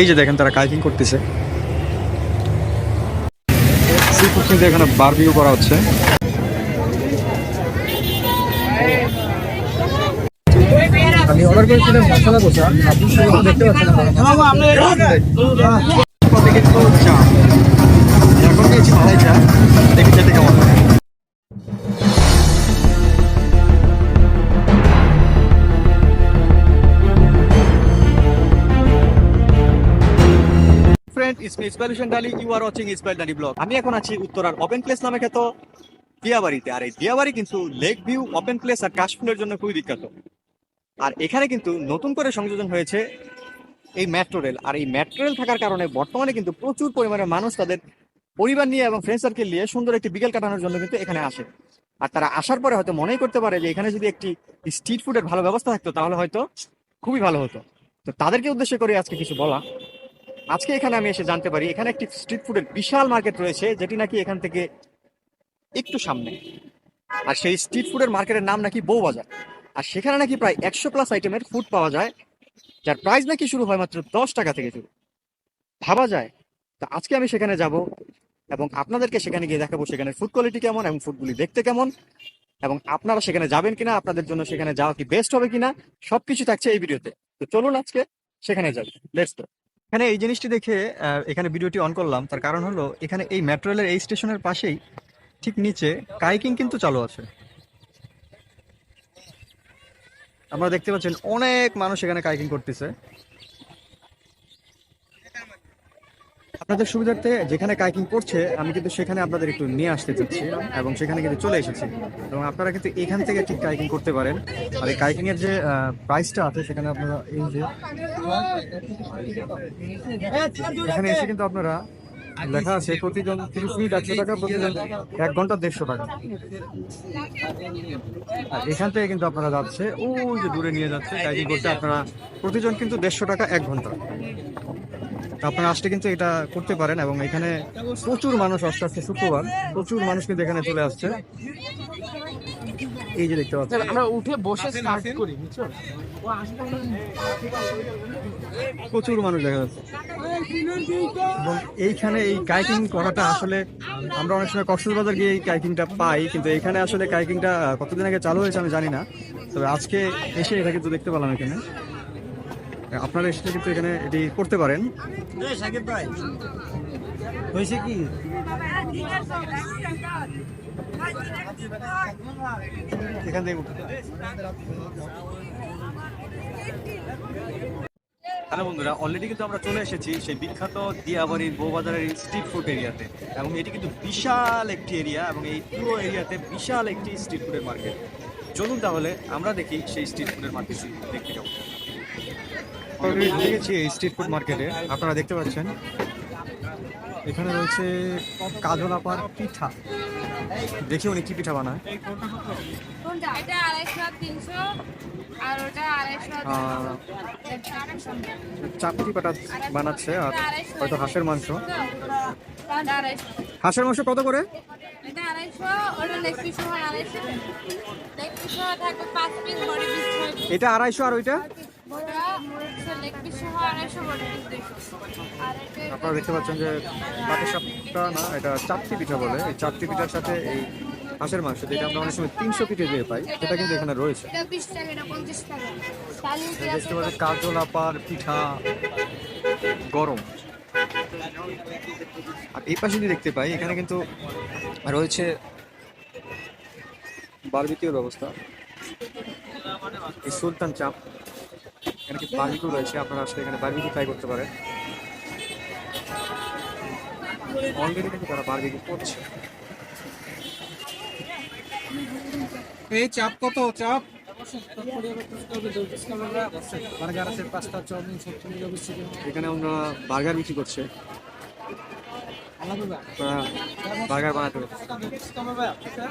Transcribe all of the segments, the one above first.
এই যে দেখেন তারা কাইকিং করতেছে। সি ফুড কিন্তু এখানে বারবিউ করা হচ্ছে। আমি অর্ডার করেছিলাম মশলা দোসা আপনি সেরকম দেখতে পাচ্ছেন কিন্তু চা? এখন পেয়েছি মালাই চা। দেখি খেতে কেমন লাগে আমি এখন আছি উত্তরার ওপেন প্লেস নামে খ্যাত দিয়াবাড়িতে। আর এই দিয়াবাড়ি কিন্তু লেক ভিউ ওপেন প্লেস আর কাশফুলের জন্য খুবই বিখ্যাত। আর এখানে কিন্তু নতুন করে সংযোজন হয়েছে এই মেট্রো রেল আর এই মেট্রো রেল থাকার কারণে বর্তমানে কিন্তু প্রচুর পরিমাণে মানুষ তাদের পরিবার নিয়ে এবং ফ্রেন্ড সার্কেল নিয়ে সুন্দর একটি বিকেল কাটানোর জন্য কিন্তু এখানে আসে। আর তারা আসার পরে হয়তো মনেই করতে পারে যে এখানে যদি একটি স্ট্রিট ফুডের ভালো ব্যবস্থা থাকতো, তাহলে হয়তো খুবই ভালো হতো। তো তাদেরকে উদ্দেশ্য করে আজকে কিছু বলা। আজকে এখানে আমি এসে জানতে পারি, এখানে একটি স্ট্রিট ফুডের বিশাল মার্কেট রয়েছে, যেটি নাকি এখান থেকে একটু সামনে। আর সেই স্ট্রিট ফুডের মার্কেটের নাম নাকি বউবাজার। আর সেখানে নাকি প্রায় একশো প্লাস আইটেমের ফুড পাওয়া যায়, যার প্রাইস নাকি শুরু হয় মাত্র দশ টাকা থেকে শুরু। ভাবা যায়। তো আজকে আমি সেখানে যাব এবং আপনাদেরকে সেখানে গিয়ে দেখাবো সেখানে ফুড কোয়ালিটি কেমন এবং ফুডগুলি দেখতে কেমন। এবং আপনারা সেখানে যাবেন কিনা, আপনাদের জন্য সেখানে যাওয়া কি বেস্ট হবে কিনা, সবকিছু থাকছে এই ভিডিওতে তো। চলুন আজকে সেখানে যাই। লেটস এখানে এই জিনিসটি দেখে এখানে ভিডিওটি অন করলাম। তার কারণ হলো, এখানে এই মেট্রো রেলের এই স্টেশনের পাশেই, ঠিক নিচে কাইকিং কিন্তু চালু আছে। আপনারা দেখতে পাচ্ছেন অনেক মানুষ এখানে কাইকিং করতেছে। আপনাদের সুবিধার্থে যেখানে কাইকিং করছে, আমি কিন্তু সেখানে আপনাদের একটু নিয়ে আসতে চাচ্ছি এবং সেখানে কিন্তু চলে এসেছি। এবং আপনারা কিন্তু এখান থেকে ঠিক কাইকিং করতে পারেন। আর এই কাইকিং এর যে প্রাইসটা আছে, সেখানে আপনারা এই যে, এখানে এসে কিন্তু আপনারা লেখা আছে, প্রতিজন তিরিশ মিনিট একশো টাকা, প্রতিজন এক ঘণ্টা দেড়শো টাকা। আর এখান থেকে কিন্তু আপনারা যাচ্ছে, ওই যে দূরে নিয়ে যাচ্ছে কাইকিং করতে আপনারা প্রতিজন কিন্তু দেড়শো টাকা এক ঘণ্টা। আপনারা আসলে কিন্তু এটা করতে পারেন এবং এখানে প্রচুর মানুষ আসতে আসছে শুক্রবার। প্রচুর মানুষ কিন্তু এখানে চলে আসছে। এই যে দেখতে পাচ্ছেন। আমরা উঠে বসে স্টার্ট করি বুঝছ? প্রচুর মানুষ দেখা যাচ্ছে। এবং এইখানে এই কাইকিং করাটা আসলে আমরা অনেক সময় কক্সবাজার গিয়ে এই কাইকিংটা পাই কিন্তু এখানে আসলে কাইকিংটা কতদিন আগে চালু হয়েছে আমি জানি না। তবে আজকে এসে এটা কিন্তু দেখতে পেলাম এখানে। আপনারা এসে কিন্তু এখানে এটি করতে পারেন। হয়েছে কি? এখান থেকে হ্যালো বন্ধুরা অলরেডি কিন্তু আমরা চলে এসেছি সেই বিখ্যাত দিয়াবাড়ির বউবাজারের স্ট্রিট ফুড এরিয়াতে এবং এটি কিন্তু বিশাল একটি এরিয়া এবং এই পুরো এরিয়াতে বিশাল একটি স্ট্রিট ফুডের মার্কেট চলুন তাহলে আমরা দেখি সেই স্ট্রিট ফুডের মার্কেট দেখতে যাব দেখেছি এই স্ট্রিট ফুড মার্কেটে আপনারা দেখতে পাচ্ছেন। এখানে রয়েছে কাজলাপার পিঠা। দেখি উনি কি পিঠা বানায়। চাপটি পাটা বানাচ্ছে আর হয়তো হাঁসের মাংস। হাঁসের মাংস কত করে? এটা আড়াইশো আর ওইটা ওটা লেগ পিস হয় আড়াইশো বডি পিস দুইশো আর এটা আপনারা দেখতে পাচ্ছেন যে পাটের সাপটা না এটা চাপটি পিঠা বলে। এই চাপটি পিঠার সাথে এই হাঁসের মাংস যেটা আমরা অনেক সময় তিনশো পিঠে দিয়ে পাই সেটা কিন্তু এখানে রয়েছে। দেখতে পাচ্ছেন কাজল আপার পিঠা গরম। আর এই পাশে যদি দেখতে পাই এখানে কিন্তু রয়েছে বারবিকিউর ব্যবস্থা। সুলতান চাপ। এখানে বারবিকিউ রয়েছে আপনারা আসলে এখানে বারবিকিউ ট্রাই করতে পারেন। অলরেডি কিন্তু তারা বারবিকিউ করছে। এই চাপ কত? চাপ? বার্গার আছে পাঁচটা চাউমিন এখানে আমরা বার্গার বিক্রি করছে। আপনারা বার্গার বানাতে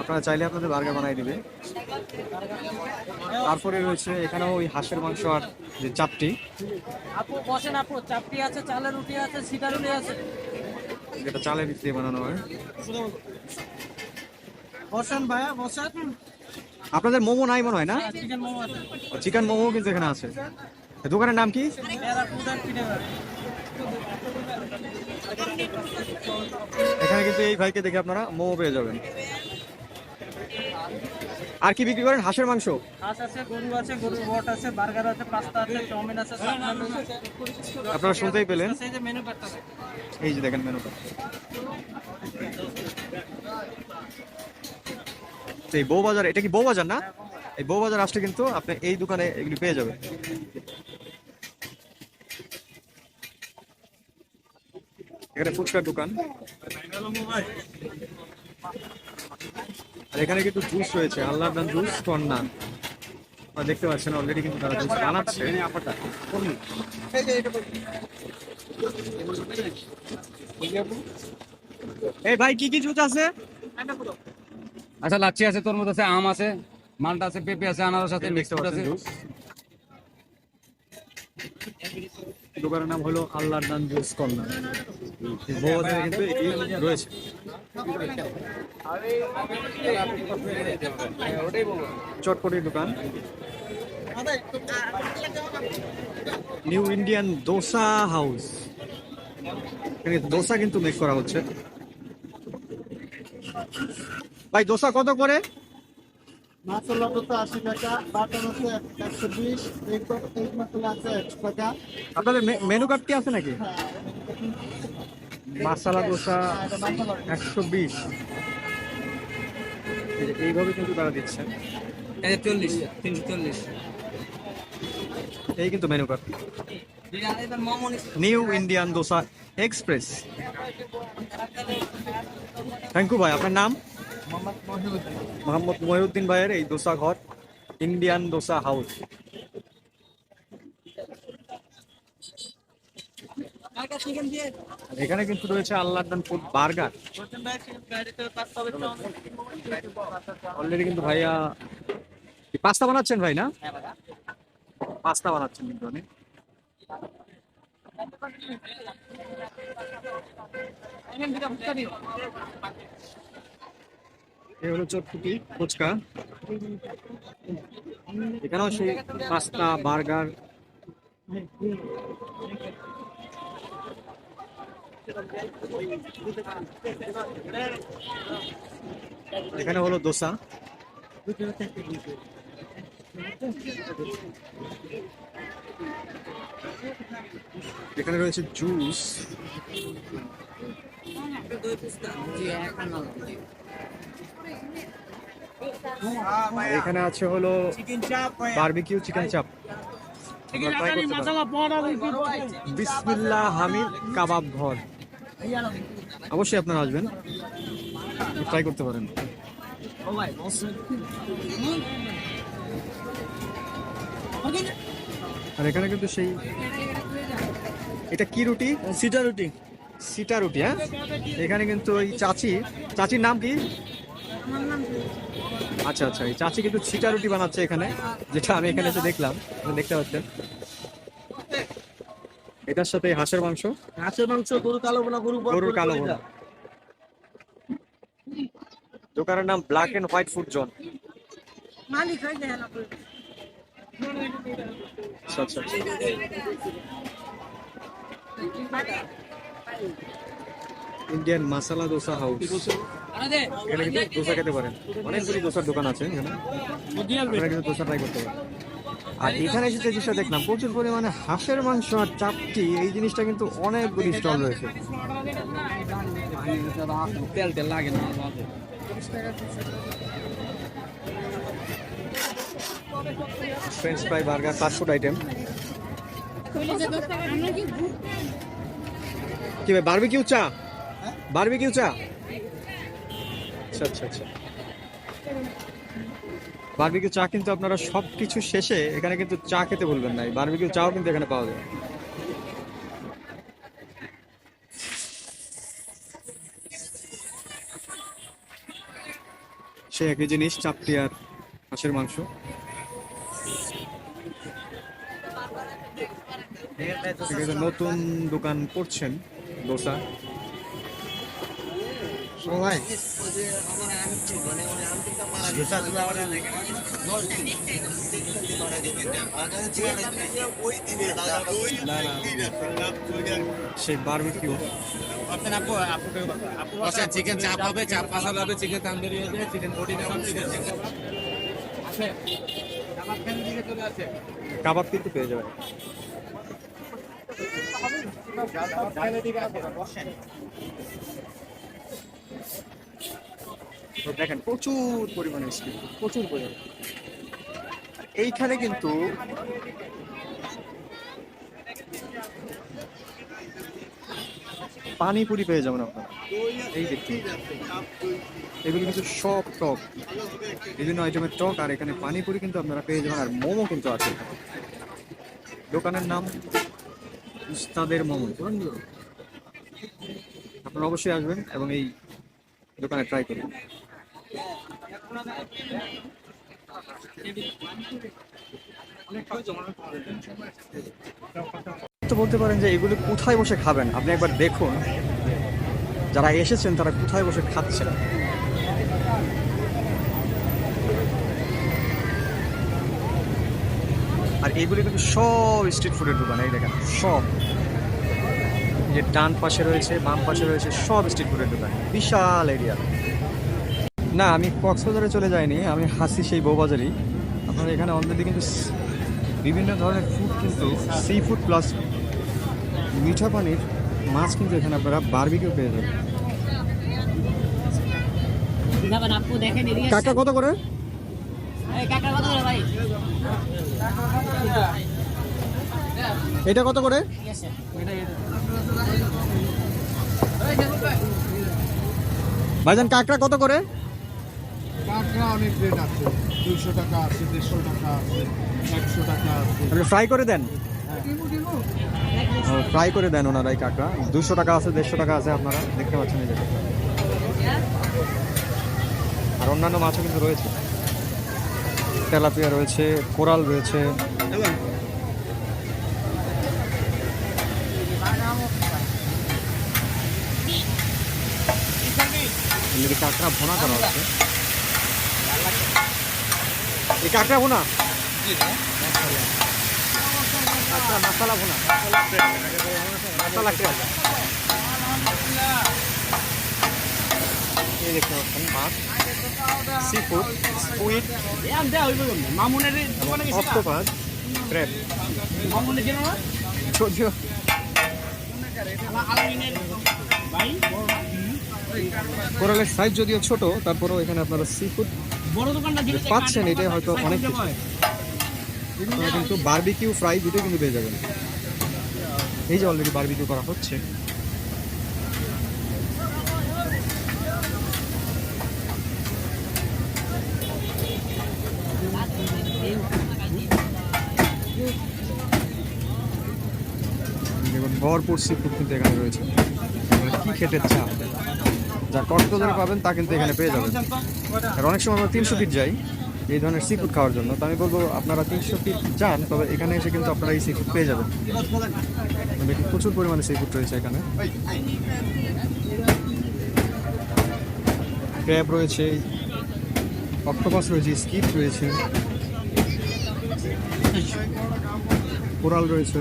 আপনারা চাইলে আপনাদের বার্গার বানাই দিবে তারপরে রয়েছে এখানেও ওই হাঁসের মাংস আর যে চাপটি? আপু বসেন আপু চাপটি আছে চালের রুটি আছে সিটা রুটি আছে। যেটা চালের দিয়ে বানানো হয়। বসেন ভাইয়া বসেন। আপনাদের মোমো নাই মনে হয় না? চিকেন মোমো আছে। চিকেন মোমো কিন্তু এখানে আছে। দোকানের নাম কি? এখানে কিন্তু এই ভাইকে দেখে আপনারা মোমো পেয়ে যাবেন। আর কি বিক্রি করেন? হাঁসের মাংস? হাঁস আছে গরু আছে গরুর বট আছে বার্গার আছে পাস্তা আছে চাউমিন আছে আপনারা শুনতেই পেলেন। এই যে মেনু কার্ডটা দেখেন। এই যে দেখেন মেনুটা তো এই বউ বাজার এটা কি বউ বাজার না? এই বউ বাজার আসলে কিন্তু আপনি এই দোকানে এগুলি পেয়ে যাবেন। এখানে ফুচকার দোকান। আর এখানে কিন্তু জুস রয়েছে। আল্লাহ জুস কর্নার আপনারা দেখতে পাচ্ছেন অলরেডি কিন্তু তারা জুস বানাচ্ছে। এই ভাই কি কি জুস আছে? আচ্ছা লাচ্ছি আছে তরমুজ আছে আম আছে মালটা আছে পেঁপে আছে আনারস আছে মিক্সড আছে। জুস দোকানের নাম হলো আল্লাহর নান জুস কর্নার বউবাজারে রয়েছে। চটপটির দোকান। New Indian dosa house dosa কিন্তু মেক করা হচ্ছে। ভাই দোসা কত করে? মাসালা তো আশি টাকা বাটার আছে একশো বিশ এক মশলা আছে একশো টাকা। আপনাদের মেনু কার্ড কি আছে নাকি? মাসালা দোসা একশো বিশ। এইভাবে কিন্তু তারা দিচ্ছে। এই চল্লিশ তিনশো চল্লিশ। এই কিন্তু menu card new Indian dosa express thank you ভাই আপনার নাম? মোহাম্মদ মহিউদ্দিন। ভাইয়ের এই দোসা ঘর ইন্ডিয়ান দোসা হাউস এখানে কিন্তু রয়েছে আল্লাহ ফুড বার্গার। অলরেডি কিন্তু ভাইয়া পাস্তা বানাচ্ছেন ভাই না? পাস্তা বানাচ্ছেন কিন্তু উনি। এই হলো চটপুটি ফুচকা। এখানেও সেই পাস্তা বার্গার। এখানে হলো দোসা। এখানে রয়েছে জুস। এখানে আছে হলো বারবিকিউ চিকেন চাপ। বিসমিল্লাহ হামিদ কাবাব ঘর। অবশ্যই আপনারা আসবেন। ট্রাই করতে পারেন। আর এখানে কিন্তু সেই এটা কি রুটি? সিটা রুটি। সিটা রুটি হ্যাঁ? এখানে কিন্তু ওই চাচি চাচির নাম কি? আচ্ছা আচ্ছা এই চাচি কিন্তু সিটা রুটি বানাচ্ছে এখানে যেটা আমি এখানে এসে দেখলাম। দেখতে পাচ্ছেন। এটার সাথে হাঁসের মাংস? হাঁসের মাংস গরু কালো বোনা গরু গরুর কালো ভুনা। দোকানের নাম black and white food zone আচ্ছা আচ্ছা আচ্ছা। ইন্ডিয়ান মাসালা দোসা হাউস এখানে কিন্তু দোসা খেতে পারেন। অনেকগুলি দোসার দোকান আছে এখানে। আপনারা কিন্তু দোসা ট্রাই করতে পারেন। আর এখানে এসে যে জিনিসটা দেখলাম, প্রচুর পরিমাণে হাঁসের মাংস আর চাপটি, এই জিনিসটা কিন্তু অনেকগুলি স্টল রয়েছে। তেল French fry burger fast food item কি ভাই বারবিকিউ চা? বারবিকিউ চা? আচ্ছা আচ্ছা আচ্ছা। বারবিকিউ চা কিন্তু আপনারা সব কিছু শেষে এখানে কিন্তু চা খেতে ভুলবেন না। বারবিকিউ চাও কিন্তু এখানে পাওয়া যায়। সে একই জিনিস, চাপটি আর হাঁসের মাংস। নতুন দোকান করছেন, দোসা। সেই বারবিকিউ চিকেন চাপ হবে চাপ মশলা হবে চিকেন তান্দুরি হবে চিকেন আছে। কাবাব কিন্তু পেয়ে যাবেন তো দেখেন, প্রচুর পরিমাণে স্পিড প্রচুর পরিমাণে। এইখানে কিন্তু পানিপুরি পেয়ে যাবেন আপনারা। এই দেখুন এগুলো কিন্তু সব টক। বিভিন্ন আইটেমের টক, আর এখানে পানিপুরি কিন্তু আপনারা পেয়ে যাবেন, আর মোমো কিন্তু আছে। দোকানের নাম উস্তাদের মোমো। আপনারা অবশ্যই আসবেন এবং এই দোকানে ট্রাই করবেন তো বলতে পারেন যে এগুলো কোথায় বসে খাবেন? আপনি একবার দেখুন। যারা এসেছেন, তারা কোথায় বসে খাচ্ছেন? আর এগুলি কিন্তু সব স্ট্রিট ফুডের দোকান, এই দেখেন, সব। যে ডান পাশে রয়েছে, বাম পাশে রয়েছে, সব স্ট্রিট ফুডের দোকান। বিশাল এরিয়া না আমি কক্সবাজারে চলে যাইনি আমি হাসি সেই বউবাজারই আপনারা এখানে অলরেডি কিন্তু বিভিন্ন ধরনের ফুড কিন্তু সি ফুড প্লাস মিঠা পানির মাছ কিন্তু এখানে আপনারা বারবিকিউ পেয়ে যাবেন। কাকা কত করে? এটা কত করে? ভাইজান কাকড়া কত করে? কাঁকড়া অনেক রেট আছে। দুইশো টাকা আছে দেড়শো টাকা আছে একশো টাকা আছে। ফ্রাই করে দেন? ফ্রাই করে দেন ওনারা এই কাঁকড়া। দুশো টাকা আছে দেড়শো টাকা আছে আপনারা। দেখতে পাচ্ছেন এই আর অন্যান্য মাছও কিন্তু রয়েছে। তেলাপিয়া রয়েছে কোরাল রয়েছে। কাঁকড়া ভোনা করা হচ্ছে। এই কাঁকড়া ভোনা? আচ্ছা মশলা ভুনা। মশলা ক্রেপ এই দেখতে পাচ্ছেন মাছ। সি ফুড স্কুইড মামুনের অক্টোপাস মামুনের কেন ভাই কোরালের সাইজ যদিও ছোট তারপরেও এখানে আপনারা সি ফুড পাচ্ছেন এটাই হয়তো অনেক কিছু। আপনারা কিন্তু বারবিকিউ ফ্রাই দুটোই কিন্তু পেয়ে যাবেন। এই যে অলরেডি বারবিকিউ করা হচ্ছে। দেখুন ভরপুর সি ফুড কিন্তু এখানে রয়েছে। কি খেতে চান? যা কক্সবাজারে পাবেন, তা কিন্তু এখানে পেয়ে যাবেন। আর অনেক সময় আমরা তিনশো ফিট যাই এই ধরনের সি ফুড খাওয়ার জন্য, তো আমি বলব আপনারা তিনশো ফিট যান, তবে এখানে এসে কিন্তু আপনারা এই সি ফুড পেয়ে যাবেন। প্রচুর পরিমাণে সি ফুড রয়েছে এখানে। ক্র্যাব রয়েছে অক্টোপাস রয়েছে স্কিপ রয়েছে, কোরাল রয়েছে।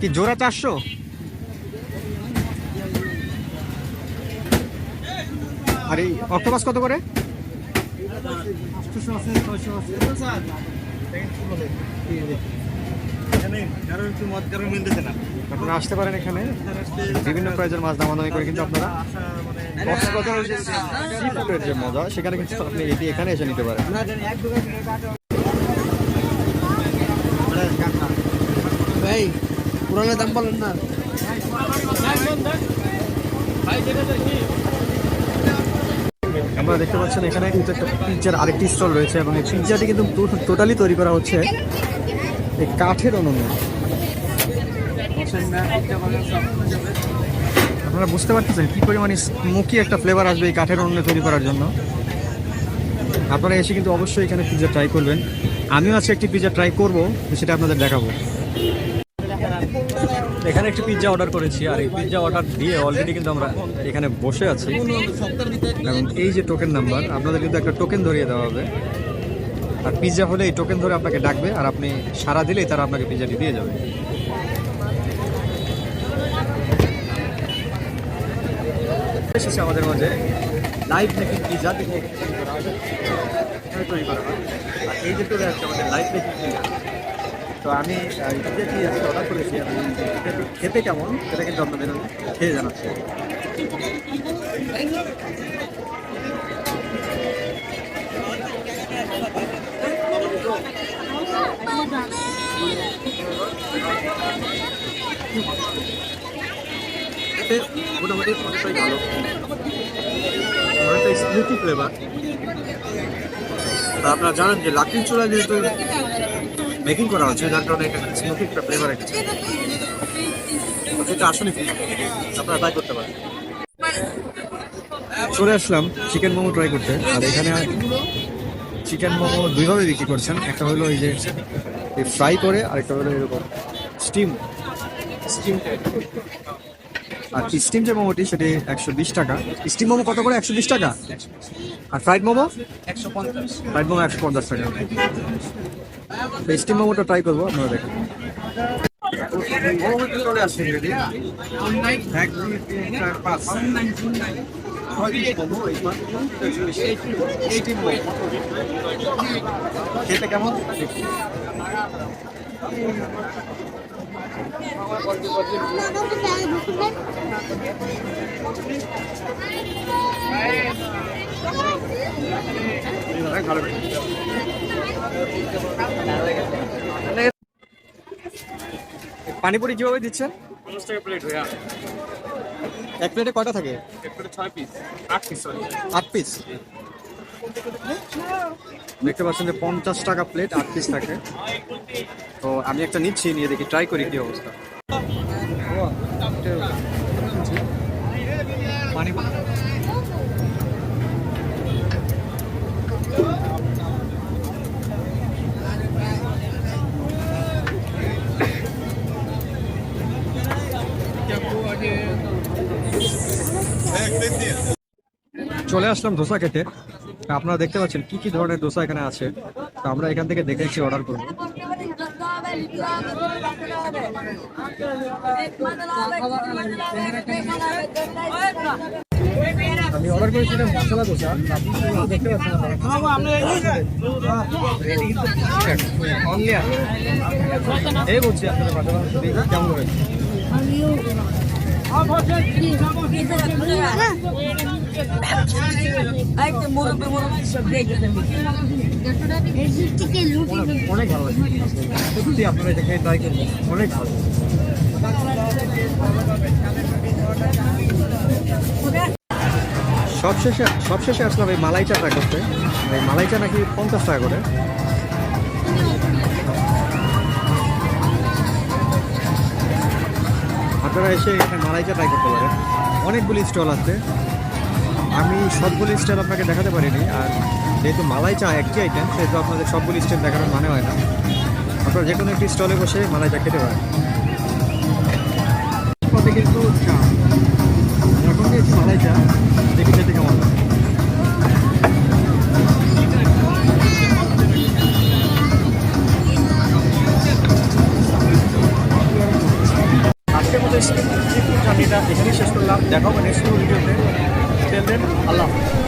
কি জোড়া চারশো? আর এই অক্টোপাস কত করে? আপনারা আসতে পারেন এখানে। বিভিন্ন প্রাইজের মাছ দামাদামি করে কিন্তু আপনারা কক্সবাজারের যে সি ফুডের যে মজা সেখানে কিন্তু আপনি এটি এখানে এসে নিতে পারেন। ভাই পুরানের দাম বলেন না। আপনারা দেখতে পাচ্ছেন এখানে কিন্তু একটা পিৎজার আরেকটি স্টল রয়েছে এবং এই পিৎজাটি কিন্তু টোটালি তৈরি করা হচ্ছে এই কাঠের উনুনে। আপনারা বুঝতে পারতেছেন কী পরিমাণ স্মোকি একটা ফ্লেভার আসবে এই কাঠের উনুনে তৈরি করার জন্য। আপনারা এসে কিন্তু অবশ্যই এখানে পিৎজা ট্রাই করবেন। আমিও আজকে একটি পিৎজা ট্রাই করব, সেটা আপনাদের দেখাবো। এখানে একটি পিৎজা অর্ডার করেছি, আর এই পিৎজা অর্ডার দিয়ে অলরেডি কিন্তু আমরা এখানে বসে আছি। এবং এই যে টোকেন নাম্বার আপনাদের কিন্তু একটা টোকেন ধরিয়ে দেওয়া হবে। আর পিৎজা হলে এই টোকেন ধরে আপনাকে ডাকবে, আর আপনি সারা দিলেই তারা আপনাকে পিৎজাটি দিয়ে যাবে। এসেছে আমাদের মাঝে লাইভ মেকিং পিৎজা দেখে এই যে আমাদের লাইভ মেকিং তো আমি এই পিৎজাটি আজকে অর্ডার করেছি, আমি খেতে কেমন? সেটা কিন্তু আপনাদের খেয়ে জানাচ্ছি। এতে মোটামুটি অনেকটাই ভালো। অনেকটা স্মুথি ফ্লেভার আপনারা জানেন যে লাকড়ির চূড়া যেহেতু মেকিং করা হচ্ছে, যার কারণে একটা স্মুথ একটা ফ্লেভার এসেছে। এটা আসলে আপনারা ট্রাই করতে পারেন। চলে আসলাম চিকেন মোমো ট্রাই করতে। আর এখানে চিকেন মোমো দুইভাবে বিক্রি করছেন। একটা হলো এই যে ফ্রাই করে আর একটা হলো এরকম স্টিম স্টিম আর স্টিম যে মোমোটি সেটি একশো বিশ টাকা। স্টিম মোমো কত করে? একশো বিশ টাকা? আর ফ্রাইড মোমো? একশো পঞ্চাশ। ফ্রাইড মোমো একশো পঞ্চাশ টাকা। স্টিম মোমোটা ট্রাই করব আপনারা দেখেন। মোমো কিন্তু চলে আসছে এক, দুই, তিন, চার, পাঁচ। ছয় piece মোমো, এই পাঁচ, eighty মোমো। খেতে কেমন দেখি। ভালো লাগে। পানিপুরি কীভাবে দিচ্ছেন এক প্লেটে কয়টা থাকে আট পিস দেখতে পাচ্ছেন যে পঞ্চাশ টাকা প্লেট আট পিস থাকে। তো আমি একটা নিচ্ছি, নিয়ে দেখি ট্রাই করি কি অবস্থা। চলে আসলাম ধোসা খেতে। আপনারা দেখতে পাচ্ছেন কি কি ধরনের দোসা এখানে আছে। তো আমরা এখান থেকে দেখে একটি অর্ডার করব। আমি অর্ডার করেছিলাম মশলা আপনারা দেখতে পাচ্ছেন এই বলছি আপনাদের মশলা অনেক ভালো সবশেষে সবশেষে আসলাম এই মালাই চা ট্রাই করতে। এই মালাই চা নাকি পঞ্চাশ টাকা করে। আপনারা এসে এখানে মালাই চা ট্রাই করতে পারেন। অনেকগুলি স্টল আছে। আমি সবগুলি স্টল আপনাকে দেখাতে পারিনি, আর যেহেতু মালাই চা একটি আইটেম সেহেতু আপনাদের সবগুলি স্টল দেখানোর মানে হয় না। আপনারা যে কোনো একটি স্টলে বসে মালাই চা খেতে পারেন। পথে কিন্তু চা। এখন দিয়েছি মালাই চা, দেখি খেতে কেমন লাগে। আজকের মতো জার্নিটা এখানেই শেষ করলাম। দেখা হবে নেক্সট ভিডিওতে আল্লাহ হাফেজ।